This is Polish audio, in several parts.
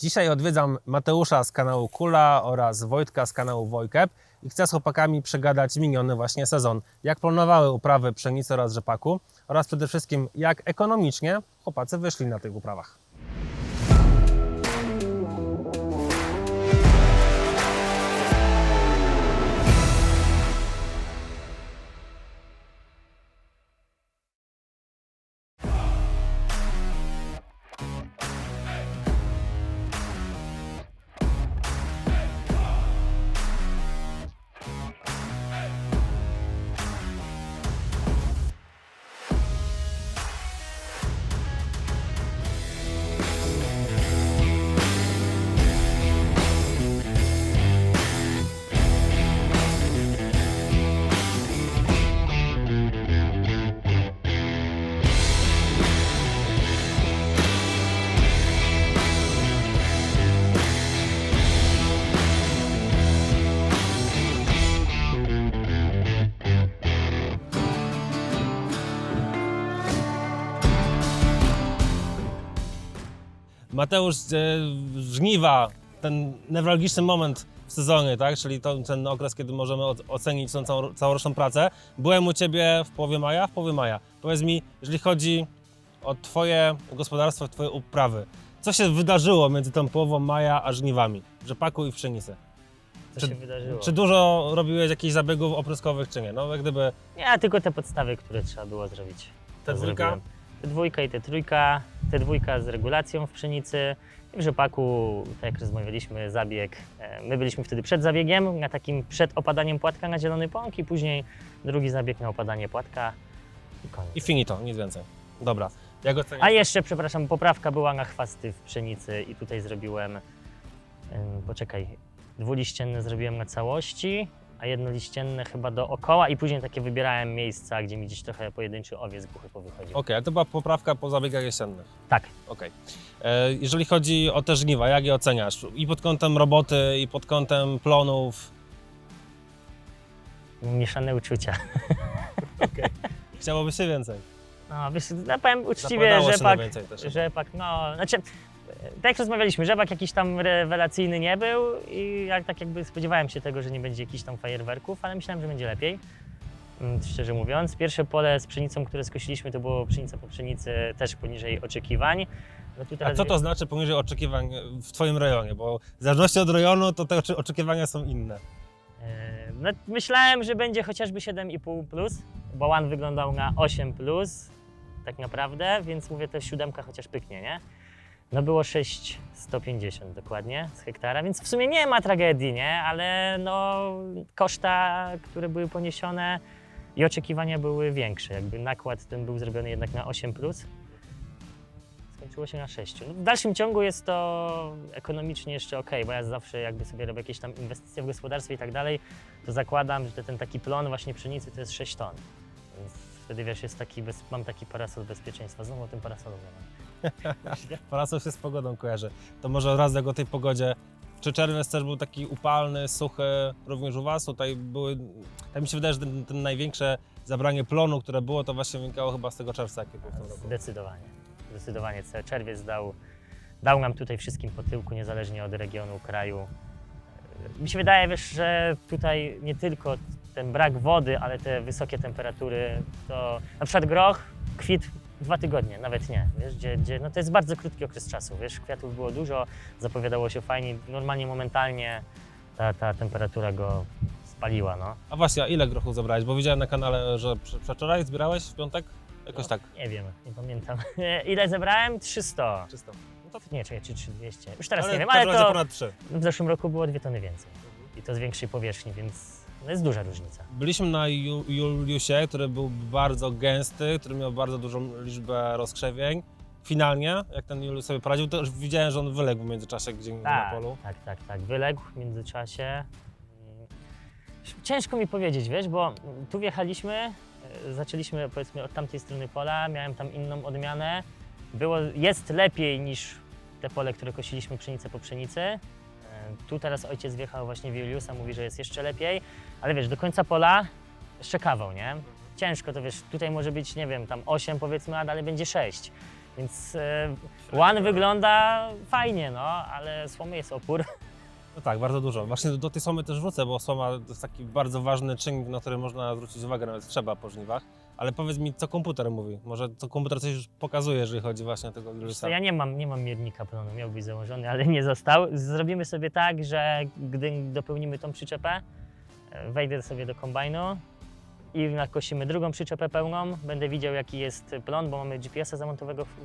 Dzisiaj odwiedzam Mateusza z kanału Kula oraz Wojtka z kanału Wojkep i chcę z chłopakami przegadać miniony właśnie sezon. Jak planowały uprawy pszenicy oraz rzepaku oraz przede wszystkim jak ekonomicznie chłopacy wyszli na tych uprawach. Mateusz, e, żniwa, ten newralgiczny moment w sezonie, tak? czyli to, ten okres, kiedy możemy ocenić tą całą, całoroczną pracę. Byłem u Ciebie w połowie maja? W połowie maja. Powiedz mi, jeżeli chodzi o Twoje gospodarstwo, Twoje uprawy, co się wydarzyło między tą połową maja a żniwami w rzepaku i w pszenicy? Co Czy- się wydarzyło? Czy dużo robiłeś jakichś zabiegów opryskowych, czy nie? No jak gdyby Nie, tylko te podstawy, które trzeba było zrobić. Dwójka? zrobiłem. Te dwójka i te trójka. Te dwójka z regulacją w pszenicy. I w rzepaku, tak jak rozmawialiśmy, zabieg. e, My byliśmy wtedy przed zabiegiem, na takim przed opadaniem płatka na zielony pąk i później drugi zabieg na opadanie płatka i koniec. i finito, nic więcej. Dobra, jak oceniasz? A jeszcze, przepraszam, poprawka była na chwasty w pszenicy i tutaj zrobiłem, ym, poczekaj, dwuliścienne zrobiłem na całości, a jednoliścienne chyba dookoła i później takie wybierałem miejsca, gdzie mi gdzieś trochę pojedynczy owiec głuchy powychodził. Okej, ale to była poprawka po zabiegach jesiennych. Tak, Okej. E, Jeżeli chodzi o te żniwa, jak je oceniasz? I pod kątem roboty, i pod kątem plonów. mieszane uczucia. Chciałoby się więcej. No, wiesz, no, powiem uczciwie, Zakładało się na rzepak, więcej też. rzepak, no, znaczy, tak jak rozmawialiśmy, rzepak jakiś tam rewelacyjny nie był i jak, tak jakby spodziewałem się tego, że nie będzie jakichś tam fajerwerków, ale myślałem, że będzie lepiej. Mm, Szczerze mówiąc, pierwsze pole z pszenicą, które skosiliśmy, to było pszenica po pszenicy też poniżej oczekiwań. No A co to znaczy poniżej oczekiwań w Twoim rejonie? Bo w zależności od rejonu to te oczekiwania są inne. No, myślałem, że będzie chociażby 7,5 plus, bo One wyglądał na 8 plus, tak naprawdę, więc mówię, to siódemka chociaż pyknie, nie? No było 6,150 dokładnie z hektara, więc w sumie nie ma tragedii, nie? Ale no koszta, które były poniesione i oczekiwania były większe. Jakby nakład ten był zrobiony jednak na 8 plus. Skończyło się na 6. No, w dalszym ciągu jest to ekonomicznie jeszcze ok, bo ja zawsze jakby sobie robię jakieś tam inwestycje w gospodarstwie i tak dalej, to zakładam, że ten taki plon właśnie pszenicy to jest 6 ton. Więc wtedy wiesz, jest taki, bez, mam taki parasol bezpieczeństwa. Znowu o tym mam. Parasol się z pogodą kojarzy. To może od razu jak o tej pogodzie. Czy czerwiec też był taki upalny, suchy również u Was? Tutaj były, tak mi się wydaje, że ten, ten największe zabranie plonu, które było, to właśnie wynikało chyba z tego czerwca, jaki był w tym roku. Zdecydowanie. Zdecydowanie. Czerwiec dał, dał nam tutaj wszystkim po tyłku, niezależnie od regionu, kraju. Mi się wydaje, wiesz, że tutaj nie tylko ten brak wody, ale te wysokie temperatury, to na przykład groch kwit dwa tygodnie, nawet nie, wiesz, gdzie, gdzie no to jest bardzo krótki okres czasu, wiesz, kwiatów było dużo, zapowiadało się fajnie, normalnie momentalnie ta, ta temperatura go spaliła, no. A właśnie, a ile grochu zabrałeś? Bo widziałem na kanale, że prze- przedwczoraj zbierałeś w piątek? Jakoś tak. Nie wiem, nie pamiętam. Ile zebrałem? 300. Czysto. No to Nie, czekaj, czy 3200. Już teraz nie wiem, w każdym ale razie to ponad trzy. w zeszłym roku było dwie tony więcej. I to z większej powierzchni, więc no jest duża różnica. Byliśmy na Ju- Juliusie, który był bardzo gęsty, który miał bardzo dużą liczbę rozkrzewień. Finalnie, jak ten Juliusz sobie poradził, to już widziałem, że on wyległ w międzyczasie gdzie indziej na Tak, polu. tak, tak, tak. Wyległ w międzyczasie. Mm, Ciężko mi powiedzieć, wiesz, bo tu wjechaliśmy, e, zaczęliśmy powiedzmy od tamtej strony pola, miałem tam inną odmianę. Było, jest lepiej niż te pole, które kosiliśmy pszenicę po pszenicy. Tu teraz ojciec wjechał właśnie w Juliusa, mówi, że jest jeszcze lepiej, ale wiesz, do końca pola jeszcze kawał, nie? Ciężko to wiesz, tutaj może być, nie wiem, tam 8 powiedzmy, a dalej będzie 6. Więc e, One wygląda fajnie, no, ale słomy jest opór. No tak, bardzo dużo. Właśnie do, do tej słomy też wrócę, bo słoma to jest taki bardzo ważny czynnik, na który można zwrócić uwagę, nawet trzeba po żniwach. Ale powiedz mi, co komputer mówi? Może to komputer coś już pokazuje, jeżeli chodzi właśnie o tego wirusa? ja nie mam, nie mam miernika plonu, miał być założony, ale nie został. Zrobimy sobie tak, że gdy dopełnimy tą przyczepę, e, wejdę sobie do kombajnu i nakosimy drugą przyczepę pełną, będę widział jaki jest plon, bo mamy GPS-a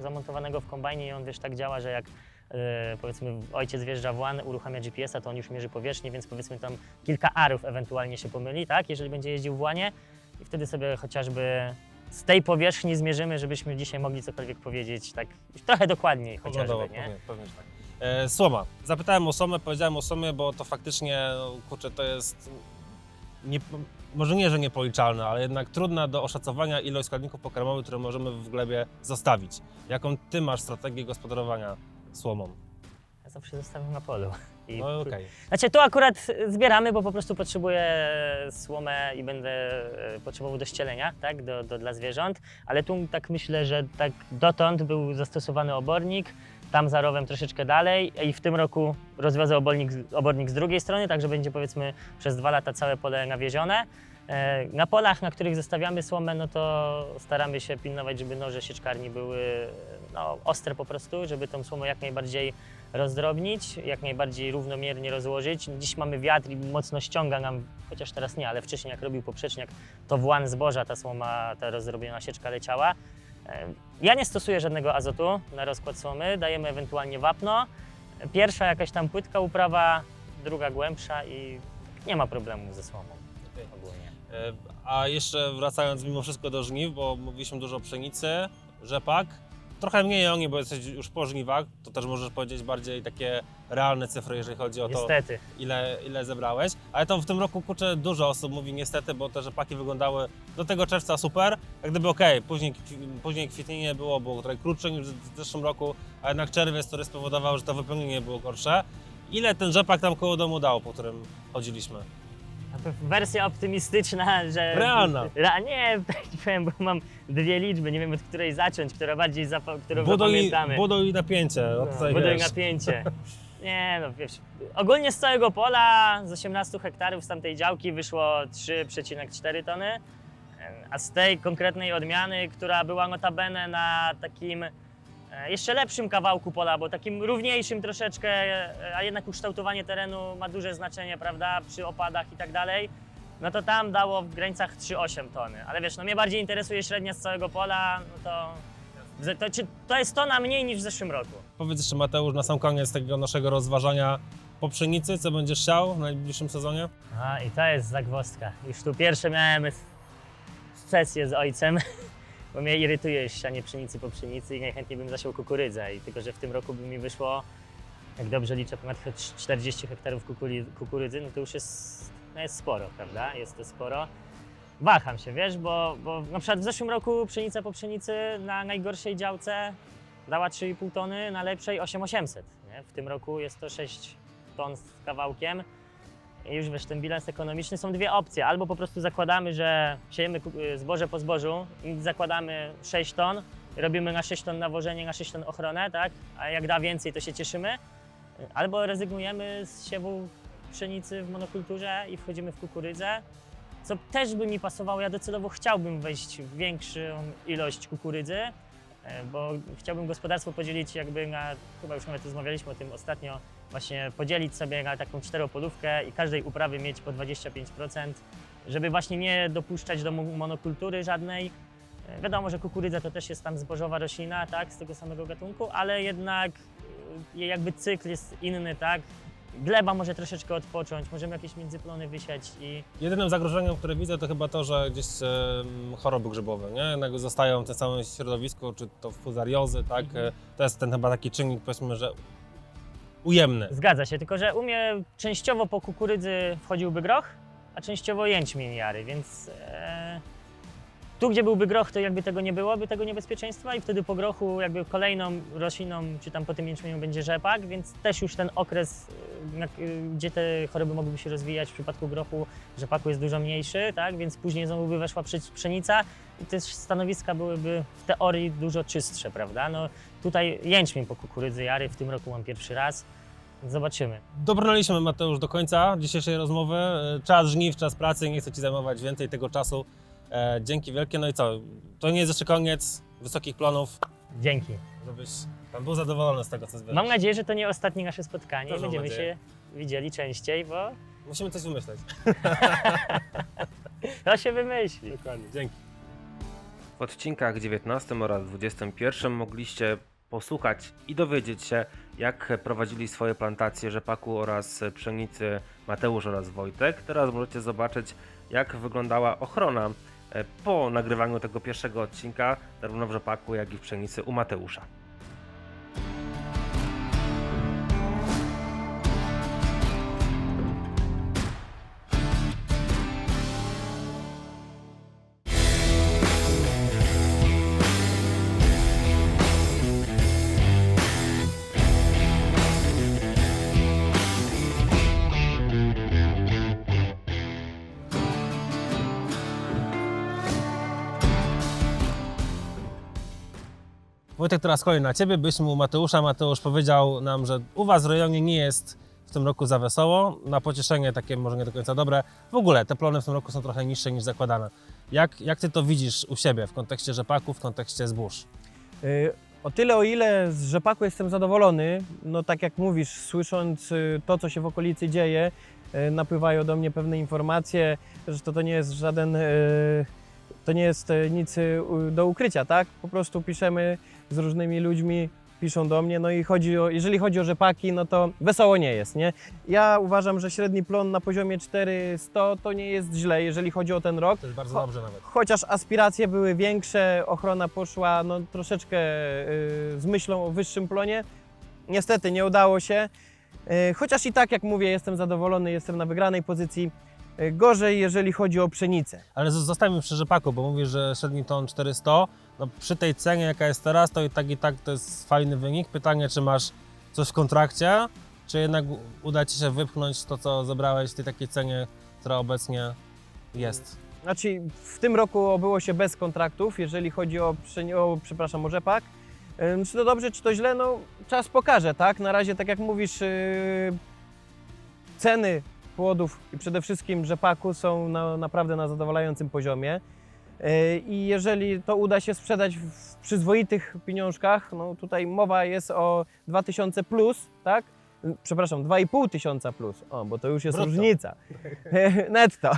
zamontowanego, w kombajnie i on wiesz tak działa, że jak e, powiedzmy ojciec wjeżdża w łan, uruchamia GPS-a, to on już mierzy powierzchnię, więc powiedzmy tam kilka arów ewentualnie się pomyli, tak, jeżeli będzie jeździł w łanie i wtedy sobie chociażby z tej powierzchni zmierzymy, żebyśmy dzisiaj mogli cokolwiek powiedzieć tak trochę dokładniej chociażby, Oglądało, nie? pewnie, pewnie, że tak. E, słoma. Zapytałem o słomę, powiedziałem o słomie, bo to faktycznie, no, kurczę, to jest nie, może nie, że niepoliczalne, ale jednak trudna do oszacowania ilość składników pokarmowych, które możemy w glebie zostawić. Jaką ty masz strategię gospodarowania słomą? Ja zawsze zostawiam na polu. I No okej. Znaczy tu akurat zbieramy, bo po prostu potrzebuję słomę i będę e, potrzebował do ścielenia, tak, do, do, dla zwierząt, ale tu tak myślę, że tak dotąd był zastosowany obornik, tam za rowem troszeczkę dalej i w tym roku rozwiązał obornik, obornik z drugiej strony, także będzie powiedzmy przez dwa lata całe pole nawiezione. E, Na polach, na których zostawiamy słomę, no to staramy się pilnować, żeby noże sieczkarni były no, ostre po prostu, żeby tą słomę jak najbardziej rozdrobnić, jak najbardziej równomiernie rozłożyć. Dziś mamy wiatr i mocno ściąga nam, chociaż teraz nie, ale wcześniej jak robił poprzeczniak, to w łan zboża ta słoma, ta rozdrobiona sieczka leciała. Ja nie stosuję żadnego azotu na rozkład słomy, dajemy ewentualnie wapno. Pierwsza jakaś tam płytka uprawa, druga głębsza i nie ma problemu ze słomą ogólnie. E, A jeszcze wracając mimo wszystko do żniw, bo mówiliśmy dużo o pszenicy, rzepak. Trochę mniej o niej, bo jesteś już po żniwach, to też możesz powiedzieć bardziej takie realne cyfry, jeżeli chodzi o to, Niestety. ile, ile zebrałeś. Ale to w tym roku, kurczę, dużo osób mówi niestety, bo te rzepaki wyglądały do tego czerwca super. Jak gdyby okej, później, kwi- później kwitnienie było, było trochę krótsze niż w zeszłym roku, a jednak czerwiec, który spowodował, że to wypełnienie było gorsze. Ile ten rzepak tam koło domu dał, po którym chodziliśmy? Wersja optymistyczna, że. Realna. Ra, nie, tak ci powiem, bo mam dwie liczby, nie wiem od której zacząć, która bardziej zapa- którą Buduj, zapamiętamy. buduj napięcie, no, tutaj buduj wiesz. napięcie. Nie no, wiesz, ogólnie z całego pola, z 18 hektarów z tamtej działki wyszło 3,4 tony, a z tej konkretnej odmiany, która była notabene na takim jeszcze lepszym kawałku pola, bo takim równiejszym troszeczkę, e, a jednak ukształtowanie terenu ma duże znaczenie, prawda, przy opadach i tak dalej, no to tam dało w granicach 3,8 tony. Ale wiesz, no mnie bardziej interesuje średnia z całego pola, no to, to, to jest tona mniej niż w zeszłym roku. Powiedz jeszcze Mateusz, na sam koniec tego naszego rozważania po pszenicy, co będziesz chciał w najbliższym sezonie? A i to jest zagwozdka. Już tu pierwsze miałem sesję z ojcem, bo mnie irytuje sianie pszenicy po pszenicy i najchętniej bym zasiał kukurydzę. I tylko, że w tym roku by mi wyszło, jak dobrze liczę, ponad he- 40 hektarów kukurydzy, no to już jest, no jest sporo, prawda? Jest to sporo. Waham się, wiesz, bo, bo na przykład w zeszłym roku pszenica po pszenicy na najgorszej działce dała 3,5 tony, na lepszej 8,800. Nie? W tym roku jest to 6 ton z kawałkiem. Już wiesz, ten bilans ekonomiczny są dwie opcje. Albo po prostu zakładamy, że siejemy y, zboże po zbożu i zakładamy 6 ton, robimy na 6 ton nawożenie, na 6 ton ochronę, tak? A jak da więcej, to się cieszymy. Albo rezygnujemy z siewu pszenicy w monokulturze i wchodzimy w kukurydzę, co też by mi pasowało. Ja docelowo chciałbym wejść w większą ilość kukurydzy, e, bo chciałbym gospodarstwo podzielić jakby na, chyba już nawet rozmawialiśmy o tym ostatnio, właśnie podzielić sobie na taką czteropolówkę i każdej uprawy mieć po 25%, żeby właśnie nie dopuszczać do mo- monokultury żadnej. E, Wiadomo, że kukurydza to też jest tam zbożowa roślina, tak, z tego samego gatunku, ale jednak e, jakby cykl jest inny, tak. Gleba może troszeczkę odpocząć, możemy jakieś międzyplony wysiać i Jedynym zagrożeniem, które widzę, to chyba to, że gdzieś choroby grzybowe, nie? Jednak zostają w tym samym środowisku, czy to fuzariozy, tak? Mhm. E, To jest ten chyba taki czynnik, powiedzmy, że Zgadza się, tylko że u mnie częściowo po kukurydzy wchodziłby groch, a częściowo jęczmień jary, więc e, tu gdzie byłby groch, to jakby tego nie byłoby, tego niebezpieczeństwa i wtedy po grochu jakby kolejną rośliną, czy tam po tym jęczmieniu będzie rzepak, więc też już ten okres na, gdzie te choroby mogłyby się rozwijać w przypadku grochu, rzepaku jest dużo mniejszy, tak? więc później znowu by weszła psze- pszenica i te stanowiska byłyby w teorii dużo czystsze, prawda? No, tutaj jęczmień po kukurydzy jary w tym roku mam pierwszy raz, zobaczymy. Dobrnęliśmy, Mateusz, do końca dzisiejszej rozmowy. E, Czas żniw, czas pracy, nie chcę Ci zajmować więcej tego czasu. E, dzięki wielkie. No i co? To nie jest jeszcze koniec wysokich planów, Dzięki. żebyś tam był zadowolony z tego, co zbierasz. Mam nadzieję, że to nie ostatnie nasze spotkanie. Też mam Będziemy nadzieję. się widzieli częściej, bo Musimy coś wymyśleć. to się wymyśli. Dokładnie, dzięki. W odcinkach 19 oraz 21 mogliście posłuchać i dowiedzieć się, jak prowadzili swoje plantacje rzepaku oraz pszenicy Mateusz oraz Wojtek. Teraz możecie zobaczyć, jak wyglądała ochrona po nagrywaniu tego pierwszego odcinka, zarówno w rzepaku, jak i w pszenicy u Mateusza. Wojtek, teraz kolej na Ciebie. Byliśmy u Mateusza. Mateusz powiedział nam, że u Was w rejonie nie jest w tym roku za wesoło. Na pocieszenie takie może nie do końca dobre. W ogóle te plony w tym roku są trochę niższe niż zakładane. Jak, jak Ty to widzisz u siebie w kontekście rzepaku, w kontekście zbóż? Y, O tyle, o ile z rzepaku jestem zadowolony, no tak jak mówisz, słysząc y, to, co się w okolicy dzieje, y, napływają do mnie pewne informacje, że to, to nie jest żaden, to nie jest nic do ukrycia, tak? Po prostu piszemy z różnymi ludźmi, piszą do mnie, no i chodzi o, jeżeli chodzi o rzepaki, no to wesoło nie jest, nie? Ja uważam, że średni plon na poziomie 400 to nie jest źle, jeżeli chodzi o ten rok. To jest bardzo dobrze nawet. Chociaż aspiracje były większe, ochrona poszła no, troszeczkę y, z myślą o wyższym plonie. Niestety nie udało się. Y, chociaż i tak, jak mówię, jestem zadowolony, jestem na wygranej pozycji. Y, gorzej, jeżeli chodzi o pszenicę. Ale z- zostańmy przy rzepaku, bo mówisz, że średni ton 400. No, przy tej cenie, jaka jest teraz, to i tak i tak to jest fajny wynik. Pytanie, czy masz coś w kontrakcie, czy jednak uda Ci się wypchnąć to, co zebrałeś w tej takiej cenie, która obecnie jest. Znaczy, w tym roku obyło się bez kontraktów, jeżeli chodzi o, o przepraszam, o rzepak. Ym, Czy to dobrze, czy to źle? No, czas pokaże, tak? Na razie, tak jak mówisz, yy, ceny płodów i przede wszystkim rzepaku są na, naprawdę na zadowalającym poziomie. Yy, I jeżeli to uda się sprzedać w przyzwoitych pieniążkach, no tutaj mowa jest o 2000 plus, tak? Przepraszam, 2,5 tysiąca plus, o, bo to już jest Brutto. różnica. Netto.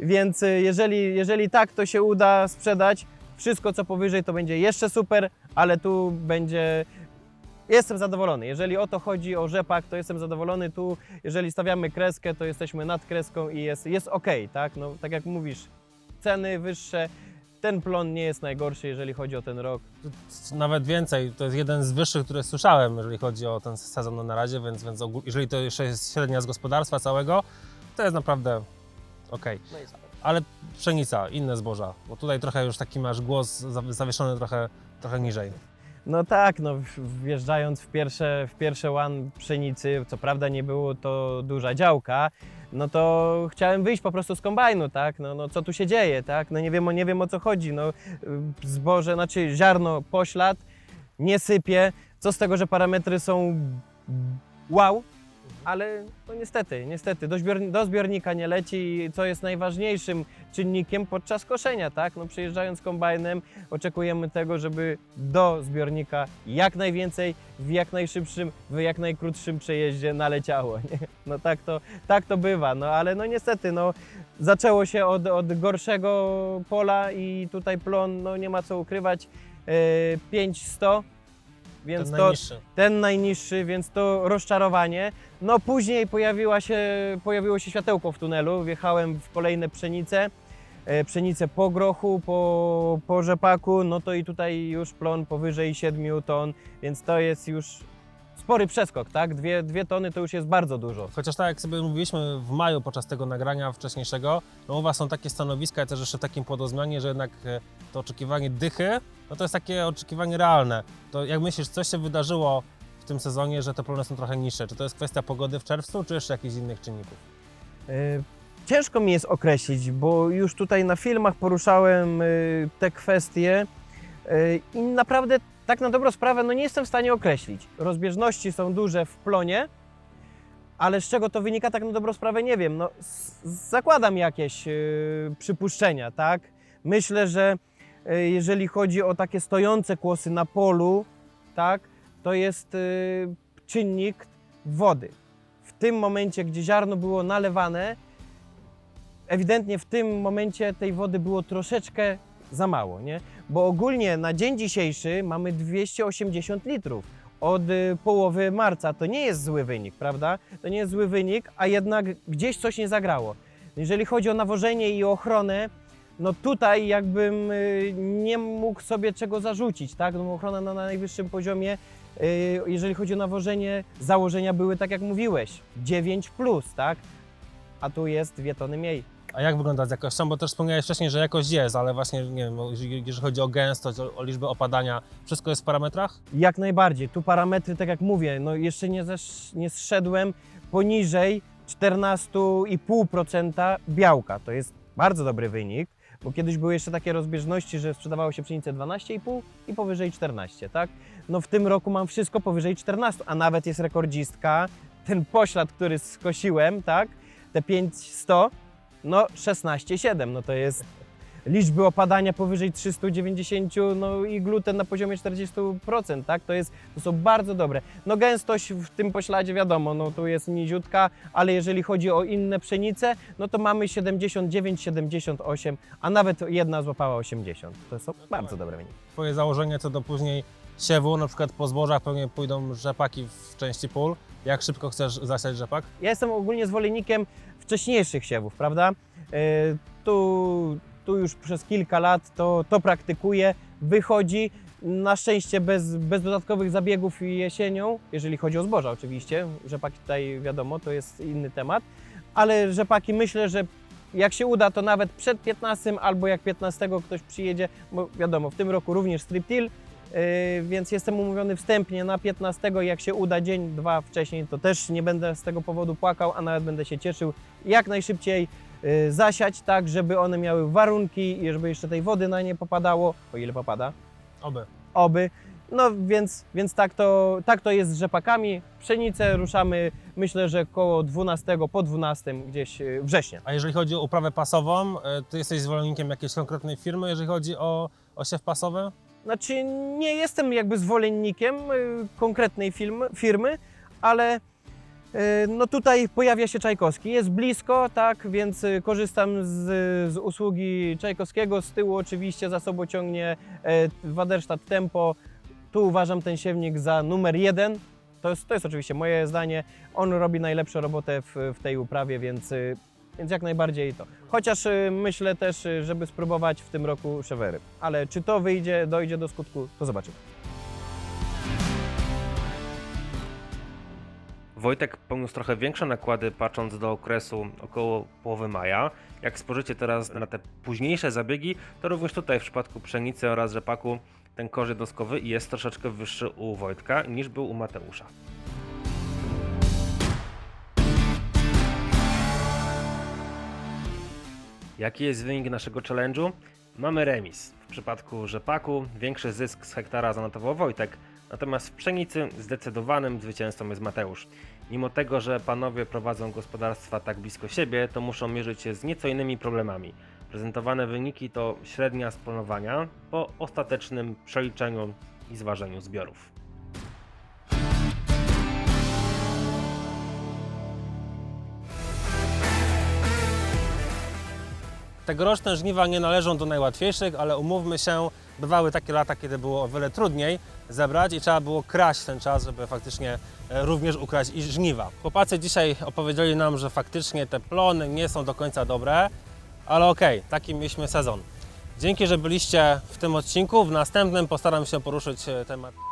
Więc y, jeżeli, jeżeli tak to się uda sprzedać, wszystko co powyżej to będzie jeszcze super, ale tu będzie. Jestem zadowolony. Jeżeli o to chodzi, o rzepak, to jestem zadowolony. Tu, jeżeli stawiamy kreskę, to jesteśmy nad kreską i jest, jest ok, tak? No, tak jak mówisz, ceny wyższe. Ten plon nie jest najgorszy, jeżeli chodzi o ten rok. Nawet więcej, to jest jeden z wyższych, które słyszałem, jeżeli chodzi o ten sezon no na razie, więc, więc ogól- jeżeli to jeszcze jest średnia z gospodarstwa całego, to jest naprawdę ok. Ale pszenica, inne zboża, bo tutaj trochę już taki masz głos za- zawieszony trochę, trochę niżej. No tak, no wjeżdżając w pierwsze, w pierwsze łan pszenicy, co prawda nie było to duża działka, no to chciałem wyjść po prostu z kombajnu, tak? No, no co tu się dzieje, tak? No nie wiem, nie wiem o co chodzi, no y, zboże, znaczy ziarno poślad, nie sypie, co z tego, że parametry są wow, ale no niestety, niestety, do, do zbiornika nie leci, co jest najważniejszym czynnikiem podczas koszenia, tak? No przyjeżdżając kombajnem oczekujemy tego, żeby do zbiornika jak najwięcej, w jak najszybszym, w jak najkrótszym przejeździe naleciało, nie? No tak to, tak to bywa, no ale no niestety, no zaczęło się od, od gorszego pola i tutaj plon, no nie ma co ukrywać, yy, 5100, więc Ten to najniższy. ten najniższy, więc to rozczarowanie. No później pojawiła się, pojawiło się światełko w tunelu, wjechałem w kolejne pszenice, e, pszenice po grochu, po, po rzepaku, no to i tutaj już plon powyżej 7 ton, więc to jest już spory przeskok, tak? Dwie, dwie tony to już jest bardzo dużo. Chociaż tak jak sobie mówiliśmy w maju podczas tego nagrania wcześniejszego, no u Was są takie stanowiska też jeszcze w takim płodozmianie, że jednak e, to oczekiwanie dychy, no to jest takie oczekiwanie realne. To jak myślisz, coś się wydarzyło w tym sezonie, że te plony są trochę niższe? Czy to jest kwestia pogody w czerwcu, czy jeszcze jakichś innych czynników? E, Ciężko mi jest określić, bo już tutaj na filmach poruszałem e, te kwestie e, i naprawdę tak na dobrą sprawę no nie jestem w stanie określić. Rozbieżności są duże w plonie, ale z czego to wynika tak na dobrą sprawę nie wiem. No, zakładam jakieś przypuszczenia, tak? Myślę, że jeżeli chodzi o takie stojące kłosy na polu, tak, to jest e, czynnik wody. W tym momencie, gdzie ziarno było nalewane, ewidentnie w tym momencie tej wody było troszeczkę za mało, nie? Bo ogólnie na dzień dzisiejszy mamy 280 litrów od y, połowy marca. To nie jest zły wynik, prawda? To nie jest zły wynik, a jednak gdzieś coś nie zagrało. Jeżeli chodzi o nawożenie i ochronę, no tutaj jakbym y, nie mógł sobie czego zarzucić, tak? No ochrona na najwyższym poziomie, y, jeżeli chodzi o nawożenie, założenia były tak jak mówiłeś, 9+, plus, tak? A tu jest dwie tony mniej. A jak wygląda z jakością? Bo też wspomniałeś wcześniej, że jakość jest, ale właśnie, nie wiem, jeżeli jeżeli chodzi o gęstość, o, o liczbę opadania, wszystko jest w parametrach? Jak najbardziej. Tu parametry, tak jak mówię, no jeszcze nie, zesz, nie zszedłem poniżej 14,5% białka. To jest bardzo dobry wynik, bo kiedyś były jeszcze takie rozbieżności, że sprzedawało się pszenicę 12,5 i powyżej 14, tak? No w tym roku mam wszystko powyżej 14, a nawet jest rekordzistka. Ten poślad, który skosiłem, tak? Te 500, no 16,7, no to jest liczby opadania powyżej 390, no i gluten na poziomie 40%, tak? To, jest, to są bardzo dobre. No gęstość w tym pośladzie wiadomo, no tu jest niziutka, ale jeżeli chodzi o inne pszenice, no to mamy 79, 78, a nawet jedna złapała 80. To są bardzo dobre wyniki. Twoje założenie co do później siewu, na przykład po zbożach pewnie pójdą rzepaki w części pól. Jak szybko chcesz zasiać rzepak? Ja jestem ogólnie zwolennikiem wcześniejszych siewów, prawda? Yy, tu, tu już przez kilka lat to, to praktykuję, wychodzi. Na szczęście bez, bez dodatkowych zabiegów jesienią, jeżeli chodzi o zboża oczywiście. Rzepaki tutaj wiadomo, to jest inny temat, ale rzepaki myślę, że jak się uda, to nawet przed 15 albo jak 15 ktoś przyjedzie, bo wiadomo, w tym roku również striptil, Yy, więc jestem umówiony wstępnie na 15. Jak się uda dzień, dwa wcześniej, to też nie będę z tego powodu płakał, a nawet będę się cieszył jak najszybciej zasiać, tak, żeby one miały warunki i żeby jeszcze tej wody na nie popadało, o ile popada, Oby. oby. No więc, więc tak, to, tak to jest z rzepakami. Pszenicę ruszamy myślę, że koło 12, po 12 gdzieś yy, września. A jeżeli chodzi o uprawę pasową, e, ty jesteś zwolennikiem jakiejś konkretnej firmy, jeżeli chodzi o, o siew pasowy? Znaczy, nie jestem jakby zwolennikiem y, konkretnej firmy, firmy, ale y, no tutaj pojawia się Czajkowski. Jest blisko, tak, więc y, korzystam z, z usługi Czajkowskiego. Z tyłu oczywiście za sobą ciągnie e, Waderstadt Tempo. Tu uważam ten siewnik za numer jeden. To jest, to jest oczywiście moje zdanie. On robi najlepszą robotę w, w tej uprawie, więc, y, więc jak najbardziej to. Chociaż y, myślę też, żeby spróbować w tym roku szewery. Ale czy to wyjdzie, dojdzie do skutku, to zobaczymy. Wojtek poniósł trochę większe nakłady patrząc do okresu około połowy maja. Jak spojrzycie teraz na te późniejsze zabiegi, to również tutaj w przypadku pszenicy oraz rzepaku ten korzy doskowy jest troszeczkę wyższy u Wojtka niż był u Mateusza. Jaki jest wynik naszego challenge'u? Mamy remis. W przypadku rzepaku większy zysk z hektara zanotował Wojtek, natomiast w pszenicy zdecydowanym zwycięzcą jest Mateusz. Mimo tego, że panowie prowadzą gospodarstwa tak blisko siebie, to muszą mierzyć się z nieco innymi problemami. Prezentowane wyniki to średnia z planowania po ostatecznym przeliczeniu i zważeniu zbiorów. Tegoroczne żniwa nie należą do najłatwiejszych, ale umówmy się, bywały takie lata, kiedy było o wiele trudniej zebrać i trzeba było kraść ten czas, żeby faktycznie e, również ukraść i żniwa. Chłopacy dzisiaj opowiedzieli nam, że faktycznie te plony nie są do końca dobre, ale okej, taki mieliśmy sezon. Dzięki, że byliście w tym odcinku. W następnym postaram się poruszyć e, temat